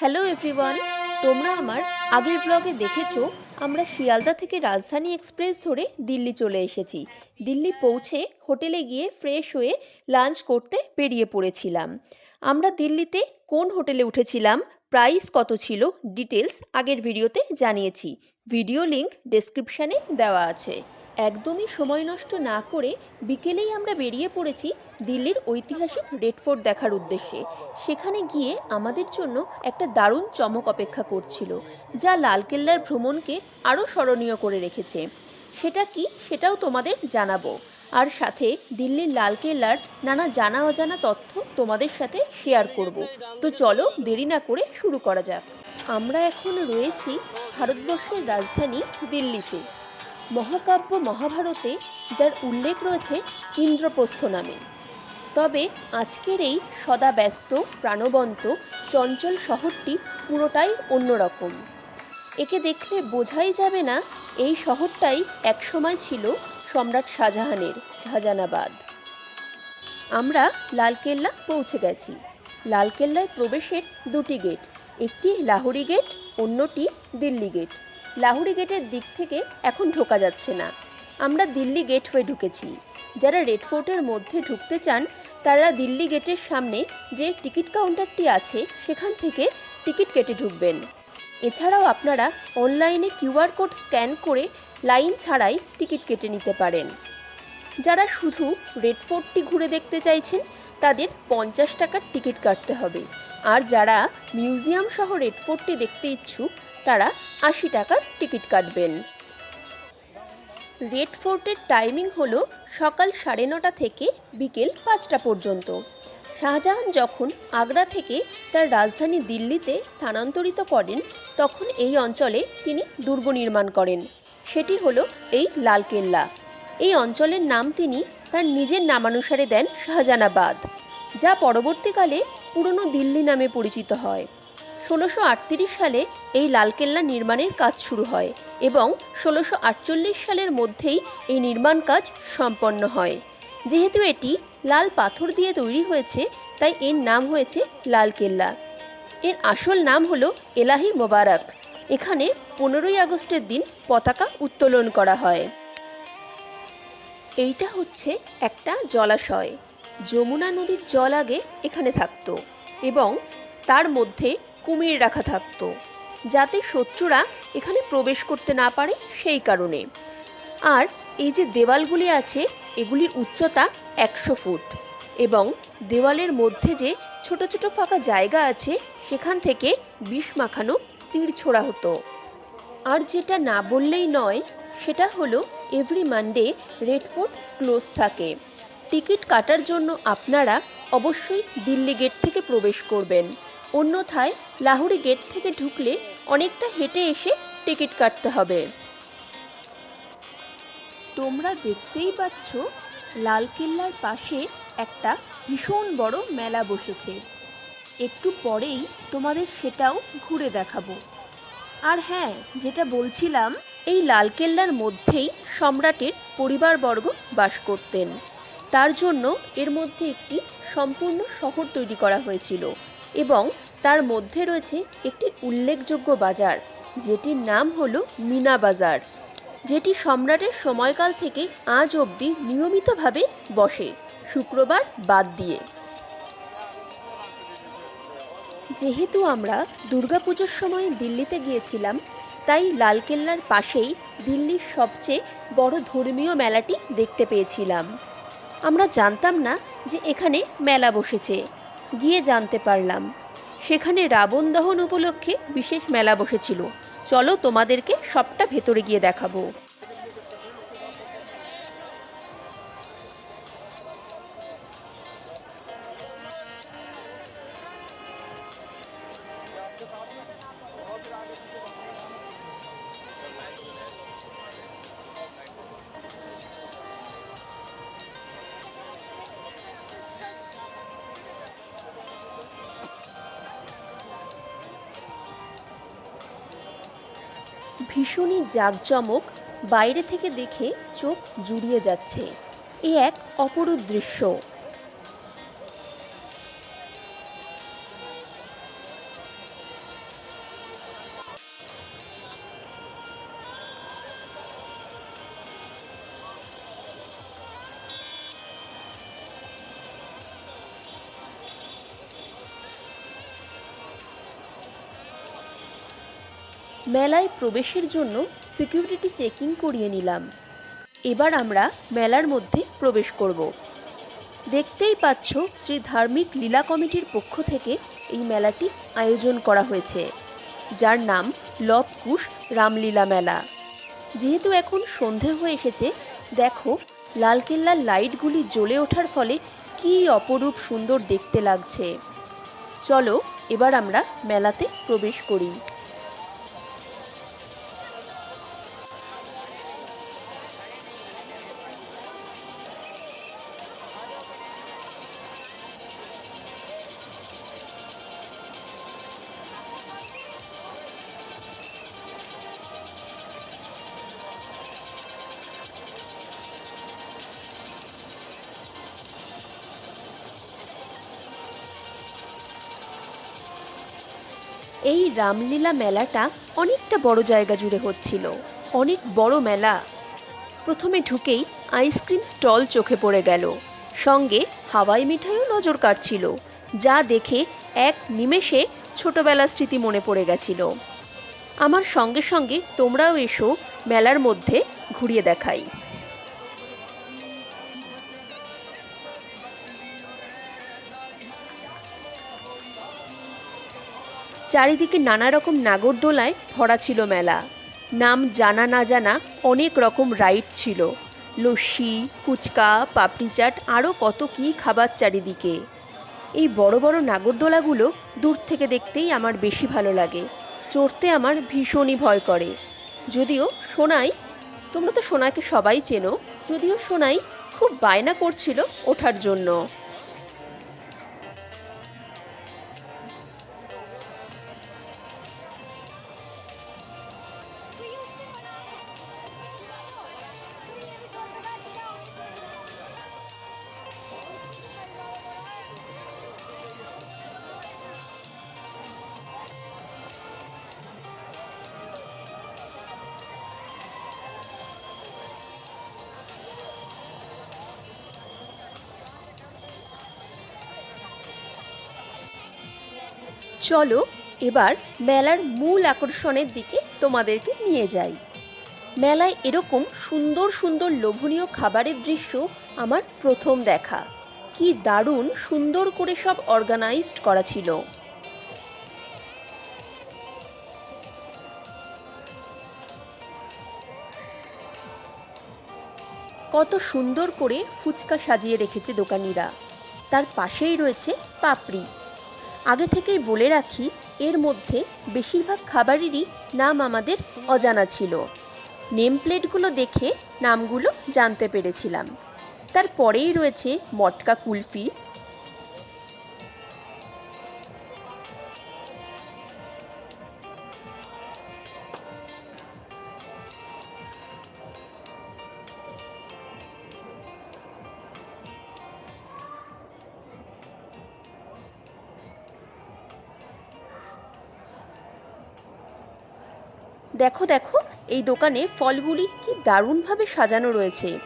Hello everyone তোমরা আমার আগের ব্লগে দেখেছ, আমরা শিয়ালদা থেকে রাজধানী এক্সপ্রেস ধরে দিল্লি চলে এসেছি। দিল্লি পৌঁছে হোটেলে গিয়ে ফ্রেশ হয়ে লাঞ্চ করতে বেরিয়ে পড়েছিলাম। আমরা দিল্লিতে কোন হোটেলে উঠেছিলাম প্রাইস কত ছিল ডিটেলস আগের ভিডিওতে জানিয়েছি। ভিডিও লিংক ডেসক্রিপশানে দেওয়া আছে। একদমই সময় নষ্ট না করে বিকেলেই আমরা বেরিয়ে পড়েছি দিল্লির ঐতিহাসিক রেড ফোর্ট দেখার উদ্দেশ্যে। সেখানে গিয়ে আমাদের জন্য একটা দারুণ চমক অপেক্ষা করছিল, যা লালকেল্লার ভ্রমণকে আরও স্মরণীয় করে রেখেছে। সেটা কি সেটাও তোমাদের জানাব। আর সাথে দিল্লির লালকেল্লার নানা জানা অজানা তথ্য তোমাদের সাথে শেয়ার করব। তো চলো দেরি না করে শুরু করা যাক। আমরা এখন রয়েছি ভারতবর্ষের রাজধানী দিল্লিতে। মহাকাব্য মহাভারতে, যার উল্লেখ রয়েছে ইন্দ্রপ্রস্থ নামে। তবে আজকের এই সদা ব্যস্ত, প্রাণবন্ত, চঞ্চল শহরটি পুরোটাই অন্যরকম। একে দেখলে বোঝাই যাবে না, এই শহরটাই একসময় ছিল সম্রাট শাহজাহানের শাহজাহানাবাদ আমরা লালকেল্লা পৌঁছে গেছি। লালকেল্লায় প্রবেশের দুটি গেট, একটি লাহুরি গেট, অন্যটি দিল্লি গেট। লাহুরি গেটের দিক থেকে এখন ঢোকা যাচ্ছে না। আমরা দিল্লি গেট হয়ে ঢুকেছি। যারা রেড ফোর্টের মধ্যে ঢুকতে চান, তারা দিল্লি গেটের সামনে যে টিকিট কাউন্টারটি আছে, সেখান থেকে টিকিট কেটে ঢুকবেন। এছাড়াও আপনারা অনলাইনে কিউআর কোড স্ক্যান করে লাইন ছাড়াই টিকিট কেটে নিতে পারেন। যারা শুধু রেড ফোর্টটি ঘুরে দেখতে চাইছেন, তাদের পঞ্চাশ টাকার টিকিট কাটতে হবে। আর যারা মিউজিয়াম সহ রেড ফোর্টটি দেখতে ইচ্ছুক তারা আশি টাকার টিকিট কাটবেন। রেড ফোর্টের টাইমিং হলো সকাল সাড়ে নটা থেকে বিকেল পাঁচটা পর্যন্ত। শাহজাহান যখন আগ্রা থেকে তার রাজধানী দিল্লিতে স্থানান্তরিত করেন, তখন এই অঞ্চলে তিনি দুর্গ নির্মাণ করেন। সেটি হলো এই লালকেল্লা। এই অঞ্চলের নাম তিনি তার নিজের নামানুসারে দেন শাহজাহানাবাদ, যা পরবর্তীকালে পুরনো দিল্লি নামে পরিচিত হয়। ষোলোশো সালে এই লালকেল্লা নির্মাণের কাজ শুরু হয় এবং ষোলোশো সালের মধ্যেই এই নির্মাণ কাজ সম্পন্ন হয়। যেহেতু এটি লাল পাথর দিয়ে তৈরি হয়েছে, তাই এর নাম হয়েছে লালকেল্লা। এর আসল নাম হলো এলাহি মোবারক। এখানে পনেরোই আগস্টের দিন পতাকা উত্তোলন করা হয়। এইটা হচ্ছে একটা জলাশয়। যমুনা নদীর জল আগে এখানে থাকতো এবং তার মধ্যে কুমির রাখা থাকতো। যাতে শত্রুরা এখানে প্রবেশ করতে না পারে সেই কারণে। আর এই যে দেওয়ালগুলি আছে, এগুলির উচ্চতা একশো ফুট এবং দেওয়ালের মধ্যে যে ছোট ছোট ফাঁকা জায়গা আছে, সেখান থেকে বিষ মাখানো তীর ছোড়া হতো। আর যেটা না বললেই নয়, সেটা হলো every Monday Red Fort close থাকে। টিকিট কাটার জন্য আপনারা অবশ্যই দিল্লি গেট থেকে প্রবেশ করবেন। অন্যথায় লাহুরি গেট থেকে ঢুকলে অনেকটা হেঁটে এসে টিকিট কাটতে হবে। তোমরা দেখতেই পাচ্ছ, লালকেল্লার পাশে একটা ভীষণ বড় মেলা বসেছে। একটু পরেই তোমাদের সেটাও ঘুরে দেখাবো। আর হ্যাঁ যেটা বলছিলাম, এই লালকেল্লার মধ্যেই সম্রাটের পরিবারবর্গ বাস করতেন। তার জন্য এর মধ্যে একটি সম্পূর্ণ শহর তৈরি করা হয়েছিল। এবং তার মধ্যে রয়েছে একটি উল্লেখযোগ্য বাজার, যেটির নাম হলো মিনা বাজার, যেটি সম্রাটের সময়কাল থেকে আজ অবধি নিয়মিতভাবে বসে, শুক্রবার বাদ দিয়ে। যেহেতু আমরা দুর্গাপুজোর সময় দিল্লিতে গিয়েছিলাম, তাই লালকেল্লার পাশেই দিল্লির সবচেয়ে বড় ধর্মীয় মেলাটি দেখতে পেয়েছিলাম। আমরা জানতাম না যে এখানে মেলা বসেছে। গিয়ে জানতে পারলাম। সেখানে রাবণ দহন উপলক্ষে বিশেষ মেলা বসেছিল। চলো তোমাদেরকে সবটা ভেতরে গিয়ে দেখাবো। ভীষণই জাঁকজমক বাইরে থেকে দেখে চোখ জুড়িয়ে যাচ্ছে। এ এক অপরূপ দৃশ্য। মেলায় প্রবেশের জন্য সিকিউরিটি চেকিং করিয়ে নিলাম। এবার আমরা মেলার মধ্যে প্রবেশ করব। দেখতেই পাচ্ছ, শ্রী ধার্মিক লীলা কমিটির পক্ষ থেকে এই মেলাটি আয়োজন করা হয়েছে, যার নাম লবকুশ রামলীলা মেলা। যেহেতু এখন সন্ধে হয়ে এসেছে, দেখো লালকেল্লার লাইটগুলি জ্বলে ওঠার ফলে কী অপরূপ সুন্দর দেখতে লাগছে। চলো এবার আমরা মেলাতে প্রবেশ করি। এই রামলীলা মেলাটা অনেকটা বড় জায়গা জুড়ে হচ্ছিল। অনেক বড় মেলা। প্রথমে ঢুকেই আইসক্রিম স্টল চোখে পড়ে গেল। সঙ্গে হাওয়াই মিঠাইও নজর কাটছিল যা দেখে এক নিমেষে ছোটবেলার স্মৃতি মনে পড়ে গেছিল। আমার সঙ্গে সঙ্গে তোমরাও এসো মেলার মধ্যে ঘুরিয়ে দেখাই। চারিদিকে নানা রকম নাগরদোলায় ভরা ছিল মেলা। নাম জানা না জানা অনেক রকম রাইড ছিল। লস্যি, ফুচকা, পাপড়ি চাট আরও কত কী খাবার চারিদিকে। এই বড় বড় নাগরদোলাগুলো দূর থেকে দেখতেই আমার বেশি ভালো লাগে। চড়তে আমার ভীষণই ভয় করে। যদিও সোনাই, তোমরা তো সোনাকে সবাই চেনো, যদিও সোনাই খুব বায়না করছিল ওঠার জন্য। চলো, এবার মেলার মূল আকর্ষণের দিকে তোমাদেরকে নিয়ে যাই। মেলায় এরকম সুন্দর সুন্দর লোভনীয় খাবারের দৃশ্য আমার প্রথম দেখা। কি দারুণ সুন্দর করে সব অর্গানাইজড করা ছিল। কত সুন্দর করে ফুচকা সাজিয়ে রেখেছে দোকানিরা। তার পাশেই রয়েছে পাপড়ি। আগে থেকেই বলে রাখি, এর মধ্যে বেশিরভাগ খাবারেরই নাম আমাদের অজানা ছিল। নেম প্লেটগুলো দেখে নামগুলো জানতে পেরেছিলাম। তারপরেই রয়েছে মটকা কুলফি দেখো দেখো, এই দোকানে ফলগুলি কি দারুণভাবে সাজানো রয়েছে।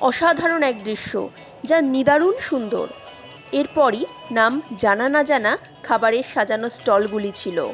অসাধারণ এক দৃশ্য, যা নিদারুণ সুন্দর। এরপরই নাম জানা না জানা খাবারের সাজানো স্টলগুলি ছিল।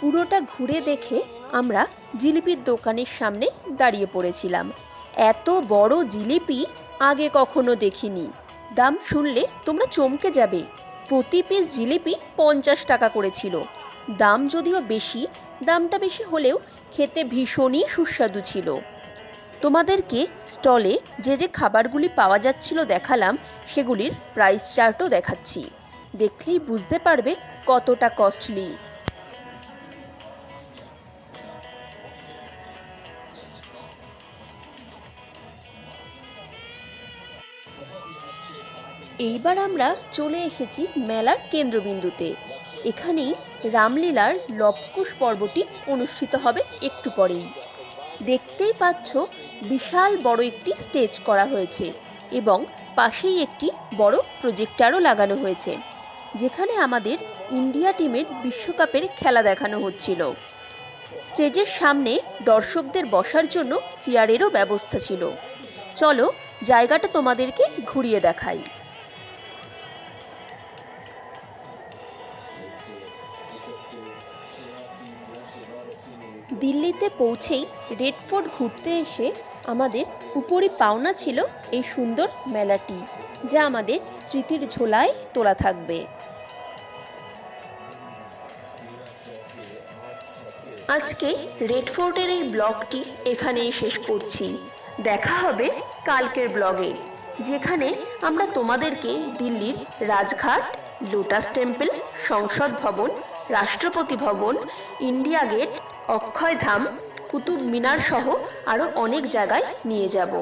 পুরোটা ঘুরে দেখে আমরা জিলিপির দোকানের সামনে দাঁড়িয়ে পড়েছিলাম। এত বড় জিলিপি আগে কখনো দেখিনি। দাম শুনলে তোমরা চমকে যাবে। প্রতি পিস জিলিপি পঞ্চাশ টাকা করেছিল। দাম যদিও বেশি, দামটা বেশি হলেও খেতে ভীষণই সুস্বাদু ছিল। তোমাদেরকে স্টলে যে যে খাবারগুলি পাওয়া যাচ্ছিল দেখালাম, সেগুলির প্রাইস চার্টও দেখাচ্ছি। দেখলেই বুঝতে পারবে কতটা কস্টলি এইবার আমরা চলে এসেছি মেলার কেন্দ্রবিন্দুতে। এখানেই রামলীলার লবকুশ পর্বটি অনুষ্ঠিত হবে একটু পরেই। দেখতেই পাচ্ছ, বিশাল বড় একটি স্টেজ করা হয়েছে এবং পাশেই একটি বড় প্রজেক্টারও লাগানো হয়েছে, যেখানে আমাদের ইন্ডিয়া টিমের বিশ্বকাপের খেলা দেখানো হচ্ছিল। স্টেজের সামনে দর্শকদের বসার জন্য চেয়ারেরও ব্যবস্থা ছিল। চলো জায়গাটা তোমাদেরকে ঘুরিয়ে দেখাই। দিল্লিতে পৌঁছেই রেড ফোর্ট ঘুরতে এসে আমাদের উপরই পাওনা ছিল এই সুন্দর মেলাটি, যা আমাদের স্মৃতির ঝোলায় তোলা থাকবে। আজকে রেড ফোর্টের এই ব্লগটি এখানেই শেষ করছি। দেখা হবে কালকের ব্লগে, যেখানে আমরা তোমাদেরকে দিল্লির রাজঘাট, লোটাস টেম্পল, সংসদ ভবন, রাষ্ট্রপতি ভবন, ইন্ডিয়া গেট অক্ষয়ধাম, কুতুব মিনার সহ আরও অনেক জায়গায় নিয়ে যাব।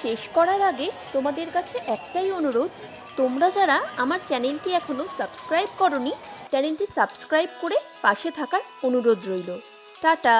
শেষ করার আগে তোমাদের কাছে একটাই অনুরোধ, তোমরা যারা আমার চ্যানেলটি এখনও সাবস্ক্রাইব করনি, চ্যানেলটি সাবস্ক্রাইব করে পাশে থাকার অনুরোধ রইল। টাটা!